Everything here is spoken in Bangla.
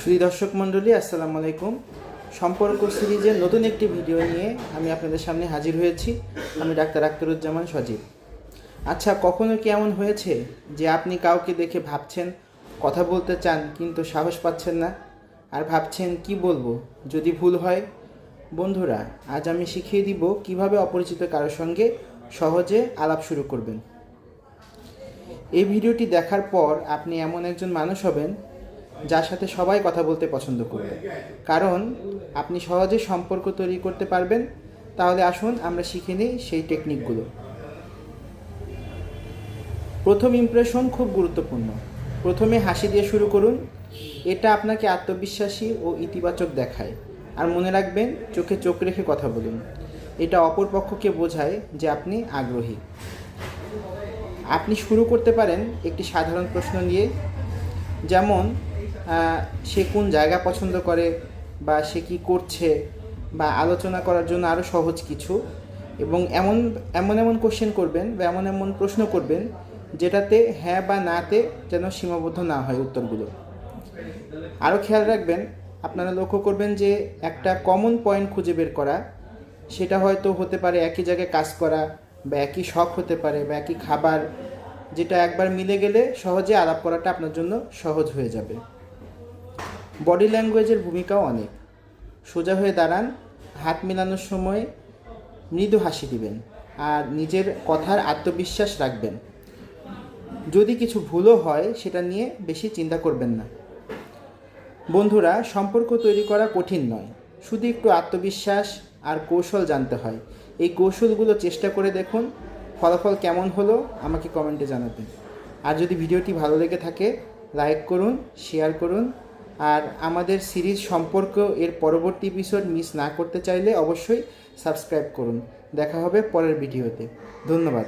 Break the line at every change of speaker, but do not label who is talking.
সুধী দর্শক মণ্ডলী, আসসালামু আলাইকুম। সম্পর্ক সিরিজের নতুন একটি ভিডিও নিয়ে আমি আপনাদের সামনে হাজির হয়েছি। আমি ডাক্তার আক্তারুজ্জামান সজীব। আচ্ছা কখনো কি এমন হয়েছে যে আপনি কাউকে দেখে ভাবছেন, কথা বলতে চান, কিন্তু সাহস পাচ্ছেন না? আর ভাবছেন, কি বলব? যদি ভুল হয়? বন্ধুরা, আজ আমি শিখিয়ে দিব কীভাবে অপরিচিত কারোর সঙ্গে সহজে আলাপ শুরু করবেন। এই ভিডিওটি দেখার পর আপনি এমন একজন মানুষ হবেন যার সাথে সবাই কথা বলতে পছন্দ করবে। কারণ, আপনি সহজে সম্পর্ক তৈরি করতে পারবেন। তাহলে আসুন, আমরা শিখে নিই সেই টেকনিকগুলো প্রথম ইমপ্রেশন খুব গুরুত্বপূর্ণ। প্রথমে হাসি দিয়ে শুরু করুন। এটা আপনাকে আত্মবিশ্বাসী ও ইতিবাচক দেখায়। আর মনে রাখবেন, চোখে চোখ রেখে কথা বলুন। এটা অপর পক্ষকে বোঝায় যে আপনি আগ্রহী। আপনি শুরু করতে পারেন একটি সাধারণ প্রশ্ন নিয়ে। যেমন সে কোন জায়গা পছন্দ করে বা সে কি করছে বা আলোচনা করার জন্য আরও সহজ কিছু? এবং এমন এমন এমন কোশ্চেন করবেন বা এমন এমন প্রশ্ন করবেন যেটাতে হ্যাঁ বা নাতে যেন সীমাবদ্ধ না হয় উত্তরগুলো। আরও খেয়াল রাখবেন, আপনারা লক্ষ্য করবেন যে একটা কমন পয়েন্ট খুঁজে বের করা, সেটা হয়তো হতে পারে একই জায়গায় কাজ করা বা একই শখ হতে পারে বা একই খাবার, যেটা একবার মিলে গেলে সহজে আলাপ করাটা আপনার জন্য সহজ হয়ে যাবে। বডি ল্যাঙ্গুয়েজের ভূমিকাও অনেক। সোজা হয়ে দাঁড়ান, হাত মেলানোর সময় মৃদু হাসি দিবেন আর নিজের কথার আত্মবিশ্বাস রাখবেন। যদি কিছু ভুলও হয়, সেটা নিয়ে বেশি চিন্তা করবেন না। বন্ধুরা, সম্পর্ক তৈরি করা কঠিন নয়। শুধু একটু আত্মবিশ্বাস আর কৌশল জানতে হয়। এই কৌশলগুলো চেষ্টা করে দেখুন, ফলাফল কেমন হলো, আমাকে কমেন্টে জানাবেন। আর যদি ভিডিওটি ভালো লেগে থাকে, লাইক করুন, শেয়ার করুন আর আমাদের সিরিজ সম্পর্ক এর পরবর্তী এপিসোড মিস না করতে চাইলে অবশ্যই সাবস্ক্রাইব করুন। দেখা হবে পরের ভিডিওতে ধন্যবাদ।